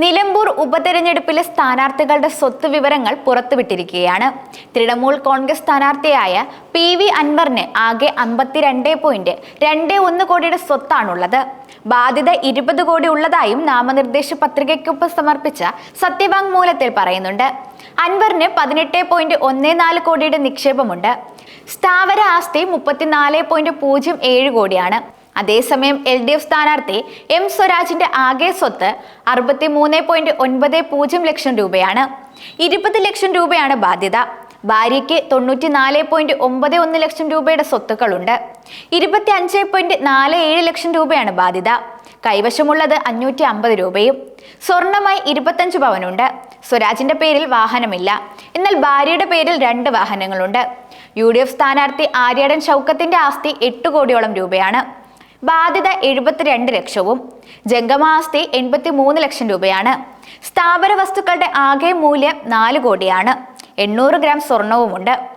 നിലമ്പൂർ ഉപതെരഞ്ഞെടുപ്പിലെ സ്ഥാനാർത്ഥികളുടെ സ്വത്ത് വിവരങ്ങൾ പുറത്തുവിട്ടിരിക്കുകയാണ്. തൃണമൂൽ കോൺഗ്രസ് സ്ഥാനാർത്ഥിയായ പി വി അൻവറിന് ആകെ അമ്പത്തിരണ്ട് പോയിന്റ് രണ്ട് ഒന്ന് കോടിയുടെ സ്വത്താണുള്ളത്. ബാധ്യത ഇരുപത് കോടി ഉള്ളതായും നാമനിർദ്ദേശ പത്രികയ്ക്കൊപ്പം സമർപ്പിച്ച സത്യവാങ്മൂലത്തിൽ പറയുന്നുണ്ട്. അൻവറിന് പതിനെട്ട് പോയിന്റ് ഒന്ന് നാല് കോടിയുടെ നിക്ഷേപമുണ്ട്. സ്ഥാവര ആസ്തി മുപ്പത്തിനാല് പോയിന്റ് പൂജ്യം ഏഴ് കോടിയാണ്. അതേസമയം എൽ ഡി എഫ് സ്ഥാനാർത്ഥി എം സ്വരാജിന്റെ ആകെ സ്വത്ത് അറുപത്തി മൂന്ന് പോയിന്റ് ഒൻപത് പൂജ്യം ലക്ഷം രൂപയാണ്. ഇരുപത് ലക്ഷം രൂപയാണ് ബാധ്യത. ഭാര്യയ്ക്ക് തൊണ്ണൂറ്റി നാല് പോയിന്റ് ഒമ്പത് ഒന്ന് ലക്ഷം രൂപയുടെ സ്വത്തുക്കളുണ്ട്. ഇരുപത്തി അഞ്ച് പോയിന്റ് നാല് ഏഴ് ലക്ഷം രൂപയാണ് ബാധ്യത. കൈവശമുള്ളത് അഞ്ഞൂറ്റി അമ്പത് രൂപയും. സ്വർണമായി ഇരുപത്തഞ്ച് പവനുണ്ട്. സ്വരാജിന്റെ പേരിൽ വാഹനമില്ല. എന്നാൽ ഭാര്യയുടെ പേരിൽ രണ്ട് വാഹനങ്ങളുണ്ട്. യു ഡി എഫ് സ്ഥാനാർത്ഥി ആര്യാടൻ ഷൗക്കത്തിന്റെ ആസ്തി എട്ട് കോടിയോളം രൂപയാണ്. ബാധ്യത എഴുപത്തിരണ്ട് ലക്ഷവും ജംഗമാസ്തി എൺപത്തി മൂന്ന് ലക്ഷം രൂപയാണ്. സ്ഥാപന വസ്തുക്കളുടെ ആകെ മൂല്യം നാല് കോടിയാണ്. എണ്ണൂറ് ഗ്രാം സ്വർണവുമുണ്ട്.